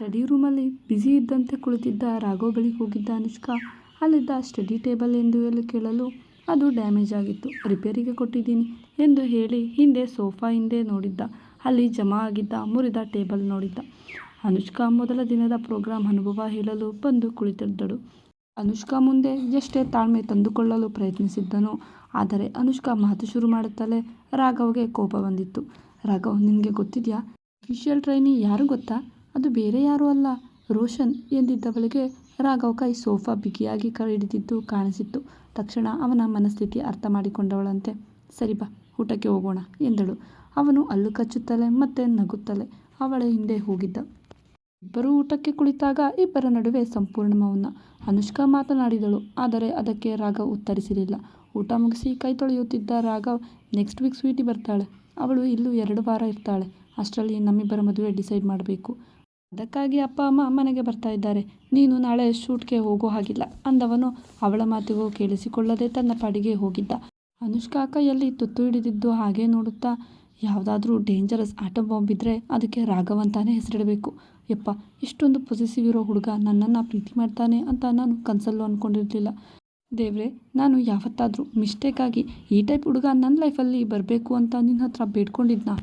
Study ರೂಮಲ್ಲಿ busy ಇದ್ದಂತೆ ಕುಳಿತಿದ್ದ ರಾಘವ್ ಬಳಿಗೆ ಹೋಗಿದ್ದ ಅನುಷ್ಕಾ, ಅಲ್ಲಿದ್ದ ಸ್ಟಡಿ ಟೇಬಲ್ ಎಂದು ಕೇಳಲು ಅದು ಡ್ಯಾಮೇಜ್ ಆಗಿತ್ತು. ರಿಪೇರಿಗೆ ಕೊಟ್ಟಿದ್ದೀನಿ ಎಂದು ಹೇಳಿ ಹಿಂದೆ ಸೋಫಾ ಹಿಂದೆ ನೋಡಿದ್ದ, ಅಲ್ಲಿ ಜಮಾ ಆಗಿದ್ದ ಮುರಿದ ಟೇಬಲ್ ನೋಡಿದ್ದ. ಅನುಷ್ಕಾ ಮೊದಲ ದಿನದ ಪ್ರೋಗ್ರಾಂ ಅನುಭವ ಹೇಳಲು ಬಂದು ಕುಳಿತಿದ್ದಳು. ಅನುಷ್ಕಾ ಮುಂದೆ ಎಷ್ಟೇ ತಾಳ್ಮೆ ತಂದುಕೊಳ್ಳಲು ಪ್ರಯತ್ನಿಸಿದ್ದನು, ಆದರೆ ಅನುಷ್ಕಾ ಮಾತು ಶುರು ಮಾಡುತ್ತಲೇ ರಾಘವ್ಗೆ ಕೋಪ ಬಂದಿತ್ತು. ರಾಘವ್, ನಿನಗೆ ಗೊತ್ತಿದೆಯಾ? ಅಫಿಷಿಯಲ್ ಟ್ರೈನಿ ಯಾರು ಗೊತ್ತಾ? ಅದು ಬೇರೆ ಯಾರೂ ಅಲ್ಲ. ರೋಷನ್ ಎಂದಿದ್ದವಳಿಗೆ ರಾಘವ್ ಕೈ ಸೋಫಾ ಬಿಗಿಯಾಗಿ ಹಿಡಿದಿದ್ದು ಕಾಣಿಸಿತ್ತು. ತಕ್ಷಣ ಅವನ ಮನಸ್ಥಿತಿ ಅರ್ಥ ಮಾಡಿಕೊಂಡವಳಂತೆ. ಸರಿ ಬಾ, ಊಟಕ್ಕೆ ಹೋಗೋಣ ಎಂದಳು. ಅವನು ಅಲ್ಲು ಕಚ್ಚುತ್ತಲೇ ಮತ್ತೆ ನಗುತ್ತಲೇ ಅವಳ ಹಿಂದೆ ಹೋಗಿದ್ದ. ಇಬ್ಬರು ಊಟಕ್ಕೆ ಕುಳಿತಾಗ ಇಬ್ಬರ ನಡುವೆ ಸಂಪೂರ್ಣ ಮೌನ. ಅನುಷ್ಕಾ ಮಾತನಾಡಿದಳು, ಆದರೆ ಅದಕ್ಕೆ ರಾಘವ್ ಉತ್ತರಿಸಲಿಲ್ಲ ಊಟ ಮುಗಿಸಿ ಕೈ ತೊಳೆಯುತ್ತಿದ್ದ ರಾಘವ್, ನೆಕ್ಸ್ಟ್ ವೀಕ್ ಸ್ವೀಟಿ ಬರ್ತಾಳೆ. ಅವಳು ಇಲ್ಲೂ ಎರಡು ವಾರ ಇರ್ತಾಳೆ. ಅಷ್ಟರಲ್ಲಿ ನಮ್ಮಿಬ್ಬರ ಮದುವೆ ಡಿಸೈಡ್ ಮಾಡಬೇಕು. ಅದಕ್ಕಾಗಿ ಅಪ್ಪ, ಅಮ್ಮ ಮನೆಗೆ ಬರ್ತಾ ಇದ್ದಾರೆ. ನೀನು ನಾಳೆ ಶೂಟ್ಗೆ ಹೋಗೋ ಹಾಗಿಲ್ಲ ಅಂದವನು ಅವಳ ಮಾತಿಗೂ ಕೇಳಿಸಿಕೊಳ್ಳದೆ ತನ್ನ ಪಾಡಿಗೆ ಹೋಗಿದ್ದ. ಅನುಷ್ಕಾ ಕೈಯಲ್ಲಿ ತುತ್ತು ಹಿಡಿದಿದ್ದು ಹಾಗೆ ನೋಡುತ್ತಾ, ಯಾವುದಾದ್ರೂ ಡೇಂಜರಸ್ ಆಟಮ್ ಬಾಂಬ್ ಇದ್ದರೆ ಅದಕ್ಕೆ ರಾಘವಂತಾನೆ ಹೆಸರಿಡಬೇಕು. ಯಪ್ಪ, ಇಷ್ಟೊಂದು ಪೊಸೆಸಿವ್ ಇರೋ ಹುಡುಗ ನನ್ನನ್ನು ಪ್ರೀತಿ ಮಾಡ್ತಾನೆ ಅಂತ ನಾನು ಕನಸಲ್ಲೂ ಅಂದ್ಕೊಂಡಿರಲಿಲ್ಲ ದೇವ್ರೆ, ನಾನು ಯಾವತ್ತಾದರೂ ಮಿಸ್ಟೇಕಾಗಿ ಈ ಟೈಪ್ ಹುಡುಗ ನನ್ನ ಲೈಫಲ್ಲಿ ಬರಬೇಕು ಅಂತ ನಿನ್ನ ಹತ್ರ ಬೇಡ್ಕೊಂಡಿದ್ನಾ?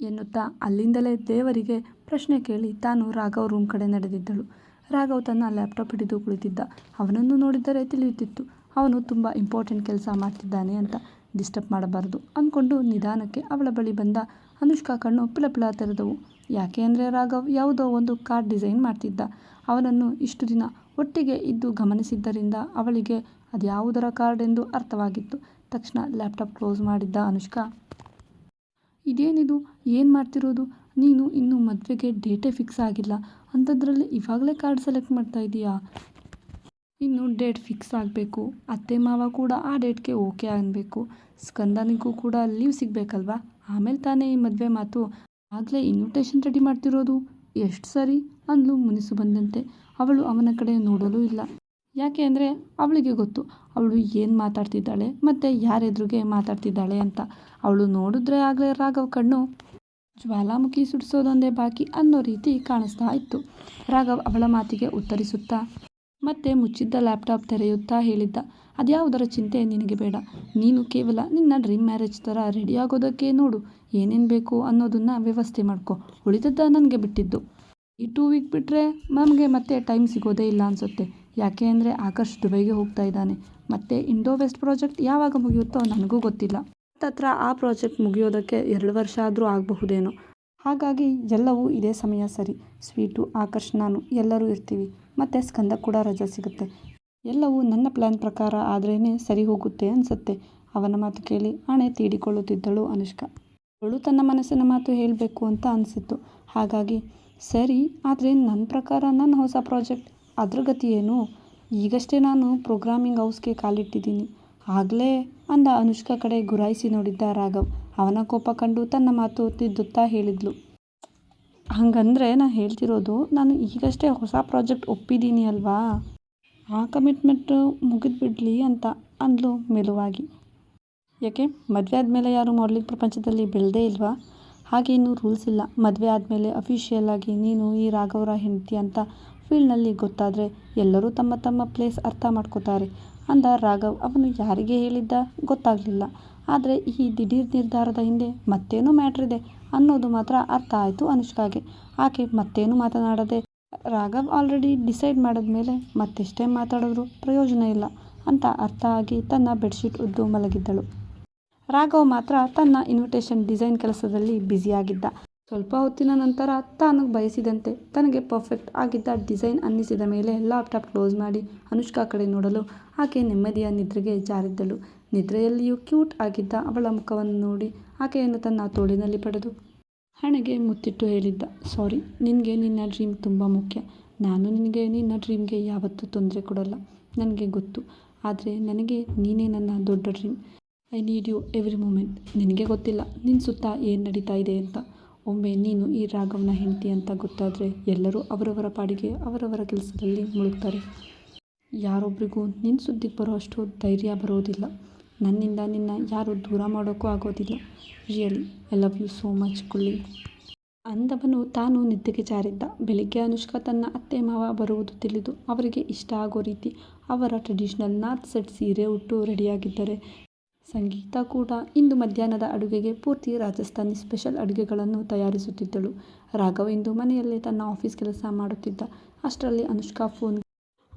ಎನ್ನುತ್ತಾ ಅಲ್ಲಿಂದಲೇ ದೇವರಿಗೆ ಪ್ರಶ್ನೆ ಕೇಳಿ ತಾನು ರಾಘವ್ ರೂಮ್ ಕಡೆ ನಡೆದಿದ್ದಳು. ರಾಘವ್ ತನ್ನ ಲ್ಯಾಪ್ಟಾಪ್ ಹಿಡಿದು ಕುಳಿತಿದ್ದ. ಅವನನ್ನು ನೋಡಿದರೆ ತಿಳಿಯುತ್ತಿತ್ತು. ಅವನು ತುಂಬ ಇಂಪಾರ್ಟೆಂಟ್ ಕೆಲಸ ಮಾಡ್ತಿದ್ದಾನೆ ಅಂತ ಡಿಸ್ಟರ್ಬ್ ಮಾಡಬಾರದು ಅಂದ್ಕೊಂಡು ನಿಧಾನಕ್ಕೆ ಅವಳ ಬಳಿ ಬಂದ ಅನುಷ್ಕಾ ಕಣ್ಣು ಪಿಳಪಿಳ ತೆರೆದವು. ಯಾಕೆ ಅಂದರೆ ರಾಘವ್ ಯಾವುದೋ ಒಂದು ಕಾರ್ಡ್ ಡಿಸೈನ್ ಮಾಡ್ತಿದ್ದ. ಅವನನ್ನು ಇಷ್ಟು ದಿನ ಒಟ್ಟಿಗೆ ಇದ್ದು ಗಮನಿಸಿದ್ದರಿಂದ ಅವಳಿಗೆ ಅದ್ಯಾವುದರ ಕಾರ್ಡ್ ಎಂದು ಅರ್ಥವಾಗಿತ್ತು. ತಕ್ಷಣ ಲ್ಯಾಪ್ಟಾಪ್ ಕ್ಲೋಸ್ ಮಾಡಿದ್ದ ಅನುಷ್ಕಾ, ಇದೇನಿದು? ಏನು ಮಾಡ್ತಿರೋದು? ನೀನು ಇನ್ನೂ ಮದುವೆಗೆ ಡೇಟೇ ಫಿಕ್ಸ್ ಆಗಿಲ್ಲ. ಅಂಥದ್ರಲ್ಲಿ ಇವಾಗಲೇ ಕಾರ್ಡ್ ಸೆಲೆಕ್ಟ್ ಮಾಡ್ತಾ ಇದೀಯಾ? ಇನ್ನು ಡೇಟ್ ಫಿಕ್ಸ್ ಆಗಬೇಕು. ಅತ್ತೆ ಮಾವ ಕೂಡ ಆ ಡೇಟ್ಗೆ ಓಕೆ ಆಗಬೇಕು ಸ್ಕಂದನಿಗೂ ಕೂಡ ಲೀವ್ ಸಿಗಬೇಕಲ್ವಾ? ಆಮೇಲೆ ತಾನೇ ಈ ಮದುವೆ ಮಾತು. ಆಗಲೇ ಇನ್ವಿಟೇಷನ್ ರೆಡಿ ಮಾಡ್ತಿರೋದು. ಎಷ್ಟು ಸರಿ? ಅಂದ್ಲು ಮುನಿಸು ಬಂದಂತೆ. ಅವಳು ಅವನ ಕಡೆ ನೋಡಲು ಇಲ್ಲ. ಯಾಕೆ ಅಂದರೆ ಅವಳಿಗೆ ಗೊತ್ತು. ಅವಳು ಏನು ಮಾತಾಡ್ತಿದ್ದಾಳೆ ಮತ್ತು ಯಾರೆದುರಿಗೆ ಮಾತಾಡ್ತಿದ್ದಾಳೆ ಅಂತ. ಅವಳು ನೋಡಿದ್ರೆ ಆಗಲೇ ರಾಘವ್ ಕಣ್ಣು. ಜ್ವಾಲಾಮುಖಿ ಸುಡಿಸೋದೊಂದೇ ಬಾಕಿ ಅನ್ನೋ ರೀತಿ ಕಾಣಿಸ್ತಾ ಇತ್ತು. ರಾಘವ್ ಅವಳ ಮಾತಿಗೆ ಉತ್ತರಿಸುತ್ತಾ, ಮತ್ತೆ ಮುಚ್ಚಿದ್ದ ಲ್ಯಾಪ್ಟಾಪ್ ತೆರೆಯುತ್ತಾ ಹೇಳಿದ್ದ, ಅದ್ಯಾವುದರ ಚಿಂತೆ ನಿನಗೆ ಬೇಡ. ನೀನು ಕೇವಲ ನಿನ್ನ ಡ್ರೀಮ್ ಮ್ಯಾರೇಜ್ ಥರ ರೆಡಿ ಆಗೋದಕ್ಕೆ ನೋಡು. ಏನೇನು ಬೇಕು ಅನ್ನೋದನ್ನು ವ್ಯವಸ್ಥೆ ಮಾಡ್ಕೊ. ಉಳಿದದ್ದ ನನಗೆ ಬಿಟ್ಟಿದ್ದು. ಈ ಟೂ ವೀಕ್ ಬಿಟ್ಟರೆ ನಮಗೆ ಮತ್ತೆ ಟೈಮ್ ಸಿಗೋದೇ ಇಲ್ಲ ಅನಿಸುತ್ತೆ. ಯಾಕೆ ಅಂದರೆ ಆಕರ್ಷ್ ದುಬೈಗೆ ಹೋಗ್ತಾ ಇದ್ದಾನೆ. ಮತ್ತು ಇಂಡೋ ವೆಸ್ಟ್ ಪ್ರಾಜೆಕ್ಟ್ ಯಾವಾಗ ಮುಗಿಯುತ್ತೋ ನನಗೂ ಗೊತ್ತಿಲ್ಲ. ಹತ್ತತ್ರ ಆ ಪ್ರಾಜೆಕ್ಟ್ ಮುಗಿಯೋದಕ್ಕೆ ಎರಡು ವರ್ಷ ಆದರೂ ಆಗಬಹುದೇನೋ. ಹಾಗಾಗಿ ಎಲ್ಲವೂ ಇದೇ ಸಮಯ ಸರಿ. ಸ್ವೀಟು ಆಕರ್ಷಣಾನು ಎಲ್ಲರೂ ಇರ್ತೀವಿ. ಮತ್ತು ಸ್ಕಂದ ಕೂಡ ರಜೆ ಸಿಗುತ್ತೆ. ಎಲ್ಲವೂ ನನ್ನ ಪ್ಲ್ಯಾನ್ ಪ್ರಕಾರ ಆದ್ರೇ ಸರಿ ಹೋಗುತ್ತೆ ಅನಿಸುತ್ತೆ. ಅವನ ಮಾತು ಕೇಳಿ ಹಣೆ ತೀಡಿಕೊಳ್ಳುತ್ತಿದ್ದಳು ಅನುಷ್ಕಾ. ಅವಳು ತನ್ನ ಮನಸ್ಸಿನ ಮಾತು ಹೇಳಬೇಕು ಅಂತ ಅನಿಸಿತ್ತು. ಹಾಗಾಗಿ ಸರಿ, ಆದರೆ ನನ್ನ ಪ್ರಕಾರ ನನ್ನ ಹೊಸ ಪ್ರಾಜೆಕ್ಟ್ ಅದ್ರ ಗತಿ ಏನು? ಈಗಷ್ಟೇ ನಾನು ಪ್ರೋಗ್ರಾಮಿಂಗ್ ಹೌಸ್ಗೆ ಕಾಲಿಟ್ಟಿದ್ದೀನಿ. ಆಗಲೇ ಅಂದ ಅನುಷ್ಕಾ ಕಡೆ ಗುರಾಯಿಸಿ ನೋಡಿದ್ದ ರಾಘವ್. ಅವನ ಕೋಪ ಕಂಡು ತನ್ನ ಮಾತು ತಿದ್ದುತ್ತಾ ಹೇಳಿದ್ಲು. ಹಂಗಂದರೆ ನಾನು ಹೇಳ್ತಿರೋದು, ನಾನು ಈಗಷ್ಟೇ ಹೊಸ ಪ್ರಾಜೆಕ್ಟ್ ಒಪ್ಪಿದ್ದೀನಿ ಅಲ್ವಾ? ಆ ಕಮಿಟ್ಮೆಂಟು ಮುಗಿದ್ಬಿಡ್ಲಿ ಅಂತ ಅಂದ್ಲು ಮೆಲುವಾಗಿ. ಯಾಕೆ? ಮದುವೆ ಆದಮೇಲೆ ಯಾರು ಮಾಡಲಿಂಗ್ ಪ್ರಪಂಚದಲ್ಲಿ ಬೆಳೆದೇ ಇಲ್ವಾ? ಹಾಗೇನು ರೂಲ್ಸ್ ಇಲ್ಲ. ಮದುವೆ ಆದಮೇಲೆ ಅಫಿಷಿಯಲ್ ಆಗಿ ನೀನು ಈ ರಾಘವರ ಹೆಂಡತಿ ಅಂತ ಫೀಲ್ಡ್ನಲ್ಲಿ ಗೊತ್ತಾದರೆ ಎಲ್ಲರೂ ತಮ್ಮ ತಮ್ಮ ಪ್ಲೇಸ್ ಅರ್ಥ ಮಾಡ್ಕೋತಾರೆ. ಅಂದ ರಾಘವ್. ಅವನು ಯಾರಿಗೆ ಹೇಳಿದ್ದ ಗೊತ್ತಾಗಲಿಲ್ಲ. ಆದರೆ ಈ ದಿಢೀರ್ ನಿರ್ಧಾರದ ಹಿಂದೆ ಮತ್ತೇನೋ ಮ್ಯಾಟ್ರಿದೆ ಅನ್ನೋದು ಮಾತ್ರ ಅರ್ಥ ಆಯಿತು ಅನುಷ್ಕಾಗೆ. ಆಕೆ ಮತ್ತೇನು ಮಾತನಾಡದೆ ರಾಘವ್ ಆಲ್ರೆಡಿ ಡಿಸೈಡ್ ಮಾಡಿದ ಮೇಲೆ ಮತ್ತೆಷ್ಟೇ ಮಾತಾಡಿದ್ರು ಪ್ರಯೋಜನ ಇಲ್ಲ ಅಂತ ಅರ್ಥ ಆಗಿ ತನ್ನ ಬೆಡ್ಶೀಟ್ ಉದ್ದು ಮಲಗಿದ್ದಳು. ರಾಘವ್ ಮಾತ್ರ ತನ್ನ ಇನ್ವಿಟೇಷನ್ ಡಿಸೈನ್ ಕೆಲಸದಲ್ಲಿ ಬ್ಯುಸಿಯಾಗಿದ್ದ. ಸ್ವಲ್ಪ ಹೊತ್ತಿನ ನಂತರ ತಾನು ಬಯಸಿದಂತೆ ತನಗೆ ಪರ್ಫೆಕ್ಟ್ ಆಗಿದ್ದ ಡಿಸೈನ್ ಅನ್ನಿಸಿದ ಮೇಲೆ ಲ್ಯಾಪ್ಟಾಪ್ ಕ್ಲೋಸ್ ಮಾಡಿ ಅನುಷ್ಕಾ ಕಡೆ ನೋಡಲು ಆಕೆ ನೆಮ್ಮದಿಯ ನಿದ್ರೆಗೆ ಜಾರಿದ್ದಳು. ನಿದ್ರೆಯಲ್ಲಿಯೂ ಕ್ಯೂಟ್ ಆಗಿದ್ದ ಅವಳ ಮುಖವನ್ನು ನೋಡಿ ಆಕೆಯನ್ನು ತನ್ನ ತೋಳಿನಲ್ಲಿ ಪಡೆದು ಹಣೆಗೆ ಮುತ್ತಿಟ್ಟು ಹೇಳಿದ್ದ ಸಾರಿ ನಿನಗೆ ನಿನ್ನ ಡ್ರೀಮ್ ತುಂಬ ಮುಖ್ಯ. ನಾನು ನಿನಗೆ, ನಿನ್ನ ಡ್ರೀಮ್ಗೆ ಯಾವತ್ತೂ ತೊಂದರೆ ಕೊಡಲ್ಲ. ನನಗೆ ಗೊತ್ತು. ಆದರೆ ನನಗೆ ನೀನೇ ನನ್ನ ದೊಡ್ಡ dream I need you every moment ನಿನಗೆ ಗೊತ್ತಿಲ್ಲ. ನಿನ್ನ ಸುತ್ತ ಏನು ನಡೀತಾ ಇದೆ ಅಂತ. ಒಮ್ಮೆ ನೀನು ಈ ರಾಗವನ್ನ ಹೆಂಡತಿ ಅಂತ ಗೊತ್ತಾದರೆ ಎಲ್ಲರೂ ಅವರವರ ಪಾಡಿಗೆ ಅವರವರ ಕೆಲಸದಲ್ಲಿ ಮುಳುಗ್ತಾರೆ. ಯಾರೊಬ್ಬರಿಗೂ ನಿನ್ನ ಸುದ್ದಿಗೆ ಬರೋ ಅಷ್ಟು ಧೈರ್ಯ ಬರೋದಿಲ್ಲ. ನನ್ನಿಂದ ನಿನ್ನ ಯಾರು ದೂರ ಮಾಡೋಕ್ಕೂ ಆಗೋದಿಲ್ಲ. Really I love you so much ಕುಳ್ಳಿ. ಅಂದವನು ತಾನು ನಿದ್ದೆಗೆ ಜಾರಿದ್ದ. ಬೆಳಿಗ್ಗೆ ಅನುಷ್ಕಾ ತನ್ನ ಅತ್ತೆ ಮಾವ ಬರುವುದು ತಿಳಿದು ಅವರಿಗೆ ಇಷ್ಟ ಆಗೋ ರೀತಿ ಅವರ ಟ್ರೆಡಿಷನಲ್ ನಾರ್ತ್ ಸೆಟ್ ಸೀರೆ ಉಟ್ಟು ರೆಡಿಯಾಗಿದ್ದರೆ ಸಂಗೀತಾ ಕೂಡ ಇಂದು ಮಧ್ಯಾಹ್ನದ ಅಡುಗೆಗೆ ಪೂರ್ತಿ ರಾಜಸ್ಥಾನಿ ಸ್ಪೆಷಲ್ ಅಡುಗೆಗಳನ್ನು ತಯಾರಿಸುತ್ತಿದ್ದಳು. ರಾಘವ್ ಇಂದು ಮನೆಯಲ್ಲೇ ತನ್ನ ಆಫೀಸ್ ಕೆಲಸ ಮಾಡುತ್ತಿದ್ದ. ಅಷ್ಟರಲ್ಲಿ ಅನುಷ್ಕಾ ಫೋನ್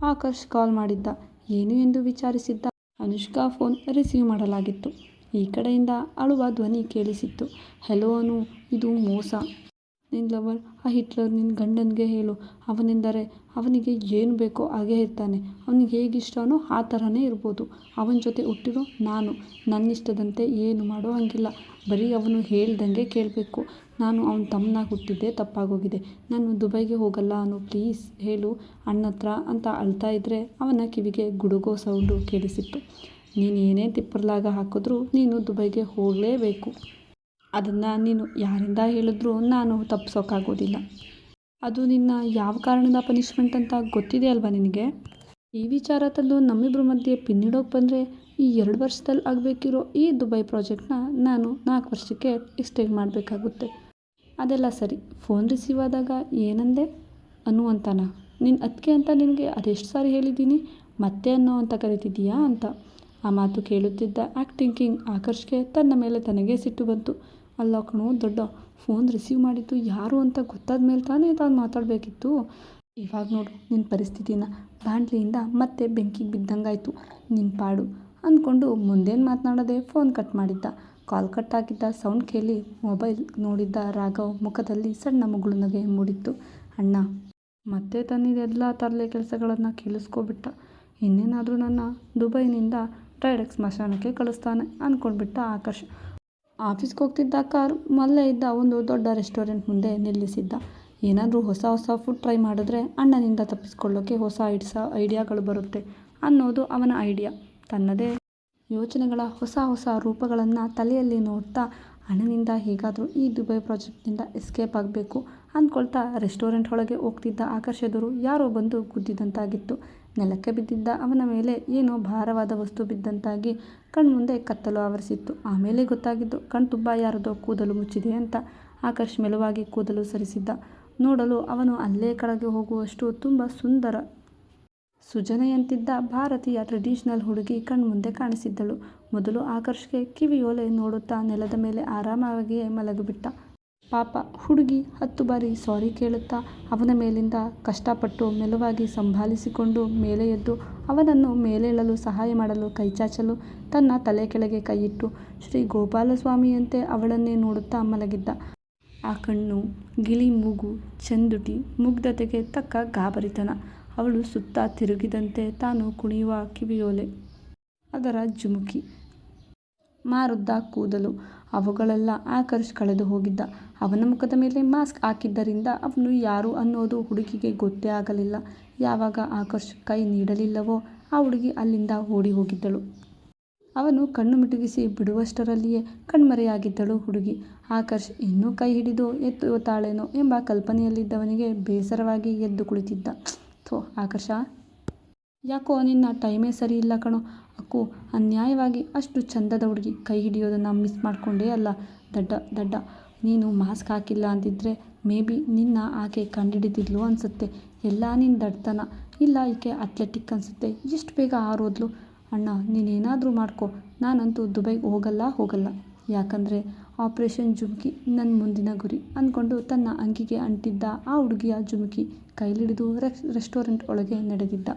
ಆಕರ್ಷ್ ಕಾಲ್ ಮಾಡಿದ್ದ. ಏನು ಎಂದು ವಿಚಾರಿಸಿದ್ದ ಅನುಷ್ಕಾ ಫೋನ್ ರಿಸೀವ್ ಮಾಡಲಾಗಿತ್ತು. ಈ ಕಡೆಯಿಂದ ಅಳುವ ಧ್ವನಿ ಕೇಳಿಸಿತ್ತು. ಹಲೋ ಅನು, ಇದು ಮೋಸ. ನಿನ್ ಲವರ್, ಆ ಹಿಟ್ಲರ್ ನಿನ್ ಗಂಡನಿಗೆ ಹೇಳು. ಅವನೆಂದರೆ ಅವನಿಗೆ ಏನು ಬೇಕೋ ಹಾಗೇ ಇರ್ತಾನೆ. ಅವನಿಗೆ ಹೇಗಿಷ್ಟನೋ ಆ ಥರನೇ ಇರ್ಬೋದು. ಅವನ ಜೊತೆ ಹುಟ್ಟಿರೋ ನಾನು ನನ್ನಿಷ್ಟದಂತೆ ಏನು ಮಾಡೋ ಹಂಗಿಲ್ಲ. ಬರೀ ಅವನು ಹೇಳ್ದಂಗೆ ಕೇಳಬೇಕು ನಾನು ಅವನ ತಮ್ಮನಾಗಿ ಹುಟ್ಟಿದ್ದೇ ತಪ್ಪಾಗೋಗಿದೆ. ನಾನು ದುಬೈಗೆ ಹೋಗಲ್ಲ ಅನು ಪ್ಲೀಸ್ ಹೇಳು ಅಣ್ಣತ್ರ ಅಂತ ಅಳ್ತಾ ಇದ್ದರೆ ಅವನ ಕಿವಿಗೆ ಗುಡುಗೋ ಸೌಂಡು ಕೇಳಿಸಿತ್ತು. ನೀನು ಏನೇ ತಿಪ್ಪರ್ಲಾಗ ಹಾಕಿದ್ರೂ ನೀನು ದುಬೈಗೆ ಹೋಗ್ಲೇಬೇಕು. ಅದನ್ನ ನೀನು ಯಾರಿಂದ ಹೇಳಿದ್ರೂ ನಾನು ತಪ್ಪಿಸೋಕ್ಕಾಗೋದಿಲ್ಲ ಅದು ನಿನ್ನ ಯಾವ ಕಾರಣದ ಪನಿಷ್ಮೆಂಟ್ ಅಂತ ಗೊತ್ತಿದೆ ಅಲ್ವಾ ನಿನಗೆ. ಈ ವಿಚಾರ ತಂದು ನಮ್ಮಿಬ್ಬರ ಮಧ್ಯೆ ಪಿನ್ನಿಡೋಗಿ ಬಂದರೆ ಈ ಎರಡು ವರ್ಷದಲ್ಲಿ ಆಗಬೇಕಿರೋ ಈ ದುಬೈ ಪ್ರಾಜೆಕ್ಟ್ನ ನಾನು ನಾಲ್ಕು ವರ್ಷಕ್ಕೆ ಎಕ್ಸ್ಟೆಂಡ್ ಮಾಡಬೇಕಾಗುತ್ತೆ ಅದೆಲ್ಲ ಸರಿ. ಫೋನ್ ರಿಸೀವ್ ಆದಾಗ ಏನಂದೆ? ಅನು ನಿನ್ನ ನಿನ್ ಅತ್ಗೆ ಅಂತ ನಿನಗೆ ಅದೆಷ್ಟು ಸಾರಿ ಹೇಳಿದ್ದೀನಿ ಮತ್ತೆ ಅನ್ನೋ ಅಂತ ಕರಿತಿದ್ದೀಯಾ ಅಂತ. ಆ ಮಾತು ಕೇಳುತ್ತಿದ್ದ ಆಕ್ಟಿಂಗ್ ಕಿಂಗ್ ಆಕರ್ಷ್ಗೆ ತನ್ನ ಮೇಲೆ ತನಗೇ ಸಿಟ್ಟು ಬಂತು. ಅಲ್ಲ ಕಣೋ ದೊಡ್ಡ ಫೋನ್ ರಿಸೀವ್ ಮಾಡಿದ್ದು ಯಾರು ಅಂತ ಗೊತ್ತಾದ ಮೇಲೆ ತಾನೇ ತಾನು ಮಾತಾಡಬೇಕಿತ್ತು ಇವಾಗ ನೋಡು ನಿನ್ನ ಪರಿಸ್ಥಿತಿನ. ಬಾಂಡ್ಲಿಯಿಂದ ಮತ್ತೆ ಬೆಂಕಿಗೆ ಬಿದ್ದಂಗಾಯಿತು ನಿನ್ನ ಪಾಡು ಅಂದ್ಕೊಂಡು ಮುಂದೇನು ಮಾತನಾಡದೆ ಫೋನ್ ಕಟ್ ಮಾಡಿದ್ದ. ಕಾಲ್ ಕಟ್ ಆಗಿದ್ದ ಸೌಂಡ್ ಕೇಳಿ ಮೊಬೈಲ್ ನೋಡಿದ್ದ ರಾಘವ್ ಮುಖದಲ್ಲಿ ಸಣ್ಣ ಮಗಳು ನಗೆ ಮೂಡಿತ್ತು. ಅಣ್ಣ, ಮತ್ತೆ ತನ್ನಿದೆಲ್ಲ ತರಲೆ ಕೆಲಸಗಳನ್ನು ಕೇಳಿಸ್ಕೊಬಿಟ್ಟ. ಇನ್ನೇನಾದರೂ ನನ್ನ ದುಬೈನಿಂದ ಡೈರೆಕ್ಟ್ ಸ್ಮಶಾನಕ್ಕೆ ಕಳಿಸ್ತಾನೆ ಅನ್ಕೊಂಡ್ಬಿಟ್ಟ ಆಕರ್ಷ್. ಆಫೀಸ್ಗೋಗ್ತಿದ್ದ ಕಾರ್ ಅಲ್ಲೇ ಇದ್ದ ಒಂದು ದೊಡ್ಡ ರೆಸ್ಟೋರೆಂಟ್ ಮುಂದೆ ನಿಲ್ಲಿಸಿದ್ದ. ಏನಾದರೂ ಹೊಸ ಹೊಸ ಫುಡ್ ಟ್ರೈ ಮಾಡಿದ್ರೆ ಅಣ್ಣನಿಂದ ತಪ್ಪಿಸ್ಕೊಳ್ಳೋಕೆ ಹೊಸ ಐಡಿಯಾಗಳು ಬರುತ್ತೆ ಅನ್ನೋದು ಅವನ ಐಡಿಯಾ. ತನ್ನದೇ ಯೋಚನೆಗಳ ಹೊಸ ಹೊಸ ರೂಪಗಳನ್ನು ತಲೆಯಲ್ಲಿ ನೋಡ್ತಾ ಅಣ್ಣನಿಂದ ಹೇಗಾದರೂ ಈ ದುಬೈ ಪ್ರಾಜೆಕ್ಟ್ನಿಂದ ಎಸ್ಕೇಪ್ ಆಗಬೇಕು ಅಂದ್ಕೊಳ್ತಾ ರೆಸ್ಟೋರೆಂಟ್ ಒಳಗೆ ಹೋಗ್ತಿದ್ದ ಆಕರ್ಷದರು ಯಾರೋ ಬಂದು ಗುದ್ದಿದಂತಾಗಿತ್ತು. ನೆಲಕ್ಕೆ ಬಿದ್ದಿದ್ದ ಅವನ ಮೇಲೆ ಏನೋ ಭಾರವಾದ ವಸ್ತು ಬಿದ್ದಂತಾಗಿ ಕಣ್ಮುಂದೆ ಕತ್ತಲು ಆವರಿಸಿತ್ತು. ಆಮೇಲೆ ಗೊತ್ತಾಗಿದ್ದು ಕಣ್ತುಂಬ ಯಾರದೋ ಕೂದಲು ಮುಚ್ಚಿದೆ ಅಂತ. ಆಕರ್ಷ್ ಮೆಲುವಾಗಿ ಕೂದಲು ಸರಿಸಿದ್ದ. ನೋಡಲು ಅವನು ಅಲ್ಲೇ ಕೆಳಗೆ ಹೋಗುವಷ್ಟು ತುಂಬ ಸುಂದರ ಸುಜನೆಯಂತಿದ್ದ ಭಾರತೀಯ ಟ್ರೆಡಿಷನಲ್ ಹುಡುಗಿ ಕಣ್ಮುಂದೆ ಕಾಣಿಸಿದ್ದಳು. ಮೊದಲು ಆಕರ್ಷ್ಗೆ ಕಿವಿಯೋಲೆ ನೋಡುತ್ತಾ ನೆಲದ ಮೇಲೆ ಆರಾಮಾಗಿಯೇ ಮಲಗಿಬಿಟ್ಟ. ಪಾಪ ಹುಡುಗಿ ಹತ್ತು ಬಾರಿ ಸಾರಿ ಕೇಳುತ್ತಾ ಅವನ ಮೇಲಿಂದ ಕಷ್ಟಪಟ್ಟು ಮೆಲುವಾಗಿ ಸಂಭಾಲಿಸಿಕೊಂಡು ಮೇಲೆ ಎದ್ದು ಅವನನ್ನು ಮೇಲೇಳಲು ಸಹಾಯ ಮಾಡಲು ಕೈಚಾಚಲು ತನ್ನ ತಲೆ ಕೆಳಗೆ ಕೈಯಿಟ್ಟು ಶ್ರೀ ಗೋಪಾಲಸ್ವಾಮಿಯಂತೆ ಅವಳನ್ನೇ ನೋಡುತ್ತಾ ಮಲಗಿದ್ದ. ಆ ಕಣ್ಣು, ಗಿಳಿ ಮೂಗು, ಚಂದುಟಿ ಮುಗ್ಧತೆಗೆ ತಕ್ಕ ಗಾಬರಿತನ. ಅವಳು ಸುತ್ತ ತಿರುಗಿದಂತೆ ತಾನು ಕುಣಿಯುವ ಕಿವಿಯೋಲೆ, ಅದರ ಜುಮುಕಿ, ಮಾರುದ್ದ ಕೂದಲು ಅವುಗಳೆಲ್ಲ ಆಕರ್ಷ್ ಕಳೆದು ಹೋಗಿದ್ದ. ಅವನ ಮುಖದ ಮೇಲೆ ಮಾಸ್ಕ್ ಹಾಕಿದ್ದರಿಂದ ಅವನು ಯಾರು ಅನ್ನೋದು ಹುಡುಗಿಗೆ ಗೊತ್ತೇ ಆಗಲಿಲ್ಲ. ಯಾವಾಗ ಆಕರ್ಷ್ ಕೈ ನೀಡಲಿಲ್ಲವೋ ಆ ಹುಡುಗಿ ಅಲ್ಲಿಂದ ಓಡಿ ಹೋಗಿದ್ದಳು. ಅವನು ಕಣ್ಣು ಮಿಟುಗಿಸಿ ಬಿಡುವಷ್ಟರಲ್ಲಿಯೇ ಕಣ್ಮರೆಯಾಗಿದ್ದಳು ಹುಡುಗಿ. ಆಕರ್ಷ್ ಇನ್ನೂ ಕೈ ಹಿಡಿದು ಎತ್ತುತ್ತಾಳೇನೋ ಎಂಬ ಕಲ್ಪನೆಯಲ್ಲಿದ್ದವನಿಗೆ ಬೇಸರವಾಗಿ ಎದ್ದು ಕುಳಿತಿದ್ದ. ಥೋ, ಆಕರ್ಷ. ಯಾಕೋ ನಿನ್ನ ಟೈಮೇ ಸರಿ ಇಲ್ಲ ಕಣೋ. ಅಕ್ಕು, ಅನ್ಯಾಯವಾಗಿ ಅಷ್ಟು ಚಂದದ ಹುಡುಗಿ ಕೈ ಹಿಡಿಯೋದನ್ನು ಮಿಸ್ ಮಾಡಿಕೊಂಡೇ ಅಲ್ಲ ದಡ್ಡ ದಡ್ಡ. ನೀನು ಮಾಸ್ಕ್ ಹಾಕಿಲ್ಲ ಅಂದಿದ್ರೆ ಮೇ ಬಿ ನಿನ್ನ ಆಕೆ ಕಂಡುಹಿಡಿದಿದ್ಲು ಅನಿಸುತ್ತೆ ಎಲ್ಲ ನಿನ್ನ ದಡ್ತನ ಇಲ್ಲ ಈಕೆ ಅಥ್ಲೆಟಿಕ್ ಅನಿಸುತ್ತೆ ಎಷ್ಟು ಬೇಗ ಆರೋದ್ಲು ಅಣ್ಣ, ನೀನೇನಾದರೂ ಮಾಡ್ಕೋ. ನಾನಂತೂ ದುಬೈಗೆ ಹೋಗಲ್ಲ ಹೋಗಲ್ಲ. ಯಾಕಂದರೆ ಆಪರೇಷನ್ ಜುಮುಕಿ ನನ್ನ ಮುಂದಿನ ಗುರಿ ಅಂದ್ಕೊಂಡು ತನ್ನ ಅಂಗಿಗೆ ಅಂಟಿದ್ದ ಆ ಹುಡುಗಿಯ ಜುಮುಕಿ ಕೈಲಿಡಿದು ರೆಸ್ಟೋರೆಂಟ್ ಒಳಗೆ ನಡೆದಿದ್ದ.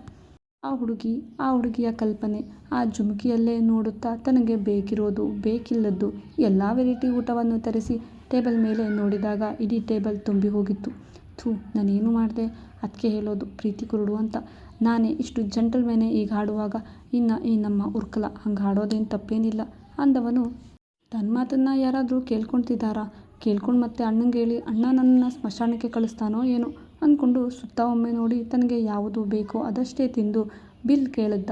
ಆ ಹುಡುಗಿ, ಆ ಹುಡುಗಿಯ ಕಲ್ಪನೆ, ಆ ಜುಮುಕಿಯಲ್ಲೇ ನೋಡುತ್ತಾ ತನಗೆ ಬೇಕಿರೋದು, ಬೇಕಿಲ್ಲದ್ದು ಎಲ್ಲ ವೆರೈಟಿ ಊಟವನ್ನು ತರಿಸಿ ಟೇಬಲ್ ಮೇಲೆ ನೋಡಿದಾಗ ಇಡೀ ಟೇಬಲ್ ತುಂಬಿ ಹೋಗಿತ್ತು. ಥೂ ನಾನೇನು ಮಾಡಿದೆ ಅದಕ್ಕೆ ಹೇಳೋದು ಪ್ರೀತಿ ಕುರುಡು ಅಂತ. ನಾನೇ ಇಷ್ಟು ಜಂಟಲ್ಮೇನೆ ಈಗ ಹಾಡುವಾಗ ಇನ್ನು ಈ ನಮ್ಮ ಉರ್ಕಲ ಹಂಗೆ ಹಾಡೋದೇನು ತಪ್ಪೇನಿಲ್ಲ ಅಂದವನು ತನ್ನ ಮಾತನ್ನು ಯಾರಾದರೂ ಕೇಳ್ಕೊಳ್ತಿದ್ದಾರಾ ಕೇಳ್ಕೊಂಡು ಮತ್ತೆ ಅಣ್ಣಂಗೇಳಿ ಅಣ್ಣ ನನ್ನನ್ನು ಸ್ಮಶಾನಕ್ಕೆ ಕಳಿಸ್ತಾನೋ ಏನೋ ಅಂದ್ಕೊಂಡು ಸುತ್ತ ಒಮ್ಮೆ ನೋಡಿ ತನಗೆ ಯಾವುದು ಬೇಕೋ ಅದಷ್ಟೇ ತಿಂದು ಬಿಲ್ ಕೇಳಿದ್ದ.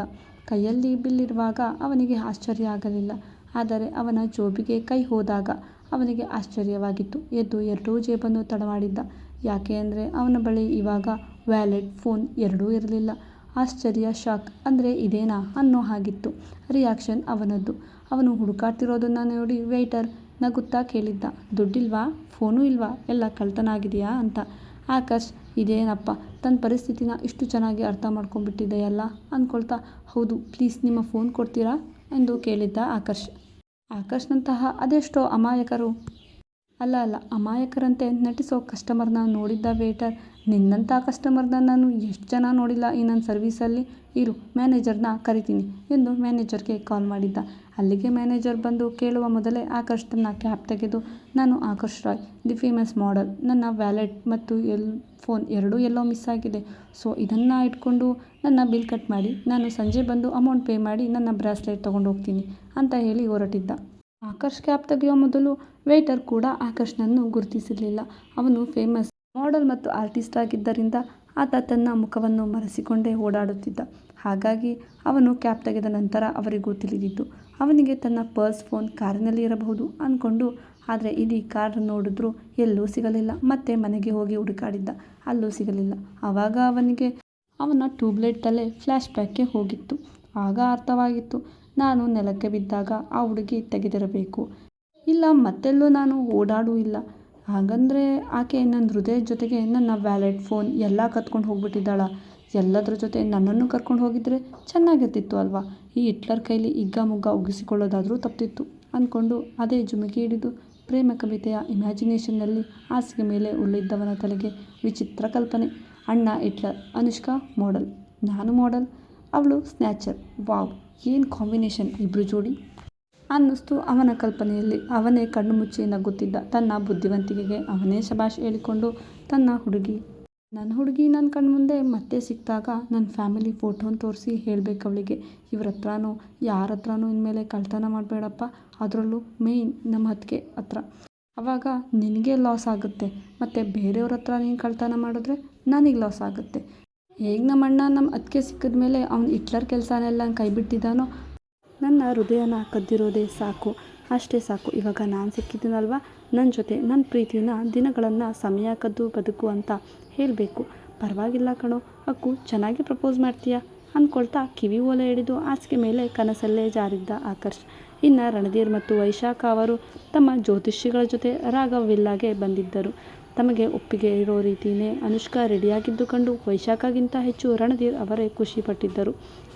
ಕೈಯಲ್ಲಿ ಬಿಲ್ ಇರುವಾಗ ಅವನಿಗೆ ಆಶ್ಚರ್ಯ ಆಗಲಿಲ್ಲ. ಆದರೆ ಅವನ ಜೋಬಿಗೆ ಕೈ ಹೋದಾಗ ಅವನಿಗೆ ಆಶ್ಚರ್ಯವಾಗಿತ್ತು. ಎದ್ದು ಎರಡೂ ಜೇಬನ್ನು ತಡವಾಡಿದ್ದ ಯಾಕೆ ಅಂದರೆ ಅವನ ಬಳಿ ಇವಾಗ ವ್ಯಾಲೆಟ್, ಫೋನ್ ಎರಡೂ ಇರಲಿಲ್ಲ. ಆಶ್ಚರ್ಯ ಶಾಕ್ ಅಂದರೆ ಇದೇನಾ ಅನ್ನೋ ಹಾಗಿತ್ತು ರಿಯಾಕ್ಷನ್ ಅವನದ್ದು. ಅವನು ಹುಡುಕಾಡ್ತಿರೋದನ್ನು ನೋಡಿ ವೇಟರ್ ನಗುತ್ತಾ ಕೇಳಿದ್ದ ದುಡ್ಡಿಲ್ವಾ ಫೋನೂ ಇಲ್ವಾ ಎಲ್ಲ ಕಳ್ತನ ಆಗಿದೆಯಾ ಅಂತ ಆಕಾಶ್, ಇದೇನಪ್ಪ? ತನ್ನ ಪರಿಸ್ಥಿತಿನ ಇಷ್ಟು ಚೆನ್ನಾಗಿ ಅರ್ಥ ಮಾಡ್ಕೊಂಡ್ಬಿಟ್ಟಿದೆಯಲ್ಲ? ಅಂದ್ಕೊಳ್ತಾ, ಹೌದು ಪ್ಲೀಸ್ ನಿಮ್ಮ ಫೋನ್ ಕೊಡ್ತೀರಾ? ಎಂದು ಕೇಳಿದ್ದ ಆಕರ್ಷ್ ಆಕರ್ಷ್ನಂತಹ ಅದೆಷ್ಟೋ ಅಮಾಯಕರು. ಅಲ್ಲ ಅಲ್ಲ, ಅಮಾಯಕರಂತೆ ನಟಿಸೋ ಕಸ್ಟಮರ್ನ ನೋಡಿದ್ದ ವೇಟರ್ ನಿನ್ನಂಥ ಕಸ್ಟಮರ್ನ ನಾನು ಎಷ್ಟು ಜನ ನೋಡಿಲ್ಲ ಈ ನನ್ನ ಸರ್ವೀಸಲ್ಲಿ ಇರು ಮ್ಯಾನೇಜರ್ನ ಕರಿತೀನಿ ಎಂದು ಮ್ಯಾನೇಜರ್ಗೆ ಕಾಲ್ ಮಾಡಿದ್ದ. ಅಲ್ಲಿಗೆ ಮ್ಯಾನೇಜರ್ ಬಂದು ಕೇಳುವ ಮೊದಲೇ ಆಕರ್ಷ್ ಕ್ಯಾಪ್ ತೆಗೆದು, ನಾನು Akarsh Rai, the famous model. ನನ್ನ ವ್ಯಾಲೆಟ್ ಮತ್ತು ಎಲ್, ಫೋನ್ ಎರಡೂ ಎಲ್ಲೋ ಮಿಸ್ ಆಗಿದೆ. ಸೊ ಇದನ್ನು ಇಟ್ಕೊಂಡು ನನ್ನ ಬಿಲ್ ಕಟ್ ಮಾಡಿ, ನಾನು ಸಂಜೆ ಬಂದು ಅಮೌಂಟ್ ಪೇ ಮಾಡಿ ನನ್ನ ಬ್ರಾಸ್ಲೆಟ್ ತೊಗೊಂಡು ಹೋಗ್ತೀನಿ, ಅಂತ ಹೇಳಿ ಹೊರಟಿದ್ದ. ಆಕರ್ಷ್ ಕ್ಯಾಪ್ ತೆಗೆಯುವ ಮೊದಲು ವೇಟರ್ ಕೂಡ ಆಕರ್ಷ್ನನ್ನು ಗುರುತಿಸಿರಲಿಲ್ಲ. ಅವನು ಫೇಮಸ್ ಮಾಡೆಲ್ ಮತ್ತು ಆರ್ಟಿಸ್ಟ್ ಆಗಿದ್ದರಿಂದ ಆತ ತನ್ನ ಮುಖವನ್ನು ಮರೆಸಿಕೊಂಡೇ ಓಡಾಡುತ್ತಿದ್ದ. ಹಾಗಾಗಿ ಅವನು ಕ್ಯಾಬ್ ತೆಗೆದ ನಂತರ ಅವರಿಗೂ ತಿಳಿದಿದ್ದು, ಅವನಿಗೆ ತನ್ನ ಪರ್ಸ್ ಫೋನ್ ಕಾರಿನಲ್ಲಿ ಇರಬಹುದು ಅಂದ್ಕೊಂಡು ಆದರೆ ಇಡೀ ಕಾರ್ ನೋಡಿದ್ರು ಎಲ್ಲೂ ಸಿಗಲಿಲ್ಲ. ಮತ್ತೆ ಮನೆಗೆ ಹೋಗಿ ಹುಡುಕಾಡಿದ್ದ. ಅಲ್ಲೂ ಸಿಗಲಿಲ್ಲ. ಆವಾಗ ಅವನಿಗೆ ಅವನ ಟ್ಯೂಬ್ಲೈಟ್ ತಲೆ ಫ್ಲ್ಯಾಶ್ ಬ್ಯಾಕ್ಗೆ ಹೋಗಿತ್ತು. ಆಗ ಅರ್ಥವಾಗಿತ್ತು, ನಾನು ನೆಲಕ್ಕೆ ಬಿದ್ದಾಗ ಆ ಹುಡುಗಿ ತೆಗೆದಿರಬೇಕು. ಇಲ್ಲ, ಮತ್ತೆಲ್ಲೂ ನಾನು ಓಡಾಡೂ ಇಲ್ಲ. ಹಾಗಂದರೆ ಆಕೆ ನನ್ನ ಹೃದಯದ ಜೊತೆಗೆ ನನ್ನ ವ್ಯಾಲೆಟ್ ಫೋನ್ ಎಲ್ಲ ಕತ್ಕೊಂಡು ಹೋಗ್ಬಿಟ್ಟಿದ್ದಾಳ. ಎಲ್ಲದ್ರ ಜೊತೆ ನನ್ನನ್ನು ಕರ್ಕೊಂಡು ಹೋಗಿದ್ರೆ ಚೆನ್ನಾಗಿರ್ತಿತ್ತು ಅಲ್ವಾ? ಈ ಹಿಟ್ಲರ್ ಕೈಲಿ ಹಿಗ್ಗ ಮುಗ್ಗ ಉಗಿಸಿಕೊಳ್ಳೋದಾದರೂ ತಪ್ಪಿತ್ತು. ಅಂದ್ಕೊಂಡು ಅದೇ ಜುಮುಕಿ ಹಿಡಿದು ಪ್ರೇಮ ಕವಿತೆಯ ಇಮ್ಯಾಜಿನೇಷನ್ನಲ್ಲಿ ಹಾಸಿಗೆ ಮೇಲೆ ಉಳ್ಳಿದ್ದವನ ತಲೆಗೆ ವಿಚಿತ್ರ ಕಲ್ಪನೆ. ಅಣ್ಣ ಹಿಟ್ಲರ್, ಅನುಷ್ಕಾ ಮಾಡಲ್ ನಾನು ಮಾಡಲ್ ಅವಳು ಸ್ನ್ಯಾಚರ್ ವಾವ್, ಏನು ಕಾಂಬಿನೇಷನ್ ಇಬ್ಬರು ಜೋಡಿ. ಅನ್ನಿಸ್ತು ಅವನ ಕಲ್ಪನೆಯಲ್ಲಿ. ಅವನೇ ಕಣ್ಣು ಮುಚ್ಚಿ ನಗುತ್ತಿದ್ದ ತನ್ನ ಬುದ್ಧಿವಂತಿಕೆಗೆ ಅವನೇ ಶಬಾಷ್ ಹೇಳಿಕೊಂಡು ತನ್ನ ಹುಡುಗಿ ನನ್ನ ಹುಡುಗಿ ನನ್ನ ಕಣ್ಮುಂದೆ ಮತ್ತೆ ಸಿಕ್ಕಿದಾಗ ನನ್ನ ಫ್ಯಾಮಿಲಿ ಫೋಟೋನ ತೋರಿಸಿ ಹೇಳಬೇಕು ಅವಳಿಗೆ. ಇವ್ರ ಹತ್ರನೂ ಯಾರ ಹತ್ರನೂ ಇನ್ಮೇಲೆ ಕಳ್ತನ ಮಾಡಬೇಡಪ್ಪ. ಅದರಲ್ಲೂ ಮೇಯ್ನ್ ನಮ್ಮ ಹತ್ತಿಗೆ ಹತ್ರ. ಆವಾಗ ನಿನಗೆ ಲಾಸ್ ಆಗುತ್ತೆ. ಮತ್ತು ಬೇರೆಯವ್ರ ಹತ್ರ ನೀನು ಕಳ್ತನ ಮಾಡಿದ್ರೆ ನನಗೆ ಲಾಸ್ ಆಗುತ್ತೆ. ಹೇಗೆ ನಮ್ಮ ಅಣ್ಣ ನಮ್ಮ ಅತ್ತಿಗೆ ಸಿಕ್ಕಿದ ಮೇಲೆ ಅವ್ನು ಹಿಟ್ಲರ್ ಕೆಲಸನೆಲ್ಲ ಕೈ ಬಿಟ್ಟಿದ್ದಾನೋ ನನ್ನ ಹೃದಯನ ಕದ್ದಿರೋದೇ ಸಾಕು. ಅಷ್ಟೇ ಸಾಕು, ಇವಾಗ ನಾನು ಸಿಕ್ಕಿದ್ದೀನಲ್ವ ನನ್ನ ಜೊತೆ ನನ್ನ ಪ್ರೀತಿನ ದಿನಗಳನ್ನು ಸಮಯ ಕದ್ದು ಬದುಕು ಅಂತ ಹೇಳಬೇಕು. ಪರವಾಗಿಲ್ಲ ಕಣೋ, ಅಕ್ಕು ಚೆನ್ನಾಗಿ ಪ್ರಪೋಸ್ ಮಾಡ್ತೀಯಾ? ಅಂದ್ಕೊಳ್ತಾ ಕಿವಿ ಓಲೆ ಹಿಡಿದು ಹಾಸಿಗೆ ಮೇಲೆ ಕನಸಲ್ಲೇ ಜಾರಿದ್ದ ಆಕರ್ಷ್. ಇನ್ನು ರಣಧೀರ್ ಮತ್ತು ವೈಶಾಖ ಅವರು ತಮ್ಮ ಜ್ಯೋತಿಷಿಗಳ ಜೊತೆ ರಾಘವಿಲ್ಲಾಗೆ ಬಂದಿದ್ದರು. ತಮಗೆ ಒಪ್ಪಿಗೆ ಇರೋ ರೀತಿಯೇ ಅನುಷ್ಕಾ ರೆಡಿಯಾಗಿದ್ದು ಕಂಡು ವೈಶಾಖಗಿಂತ ಹೆಚ್ಚು ರಣಧೀರ್ ಅವರೇ ಖುಷಿಪಟ್ಟಿದ್ದರು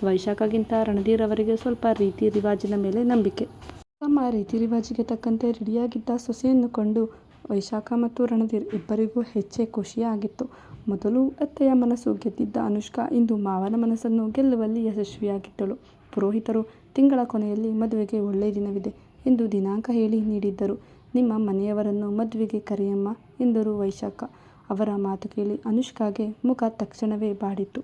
ವೈಶಾಖಗಿಂತ ರಣಧೀರ್ ಅವರಿಗೆ ಸ್ವಲ್ಪ ರೀತಿ ರಿವಾಜಿನ ಮೇಲೆ ನಂಬಿಕೆ. ತಮ್ಮ ರೀತಿ ರಿವಾಜಿಗೆ ತಕ್ಕಂತೆ ರೆಡಿಯಾಗಿದ್ದ ಸೊಸೆಯನ್ನು ಕಂಡು ವೈಶಾಖ ಮತ್ತು ರಣಧೀರ್ ಇಬ್ಬರಿಗೂ ಹೆಚ್ಚೇ ಖುಷಿಯಾಗಿತ್ತು. ಮೊದಲು ಅತ್ತೆಯ ಮನಸ್ಸು ಗೆದ್ದಿದ್ದ ಅನುಷ್ಕಾ ಇಂದು ಮಾವನ ಮನಸ್ಸನ್ನು ಗೆಲ್ಲುವಲ್ಲಿ ಯಶಸ್ವಿಯಾಗಿದ್ದಳು. ಪುರೋಹಿತರು ತಿಂಗಳ ಕೊನೆಯಲ್ಲಿ ಮದುವೆಗೆ ಒಳ್ಳೆಯ ದಿನವಿದೆ ಎಂದು ದಿನಾಂಕ ಹೇಳಿ ನೀಡಿದ್ದರು. ನಿಮ್ಮ ಮನೆಯವರನ್ನು ಮದುವೆಗೆ ಕರೆಯಮ್ಮ ಎಂದರು ವೈಶಾಖ. ಅವರ ಮಾತು ಕೇಳಿ ಅನುಷ್ಕಾಗೆ ಮುಖ ತಕ್ಷಣವೇ ಬಾಡಿತ್ತು.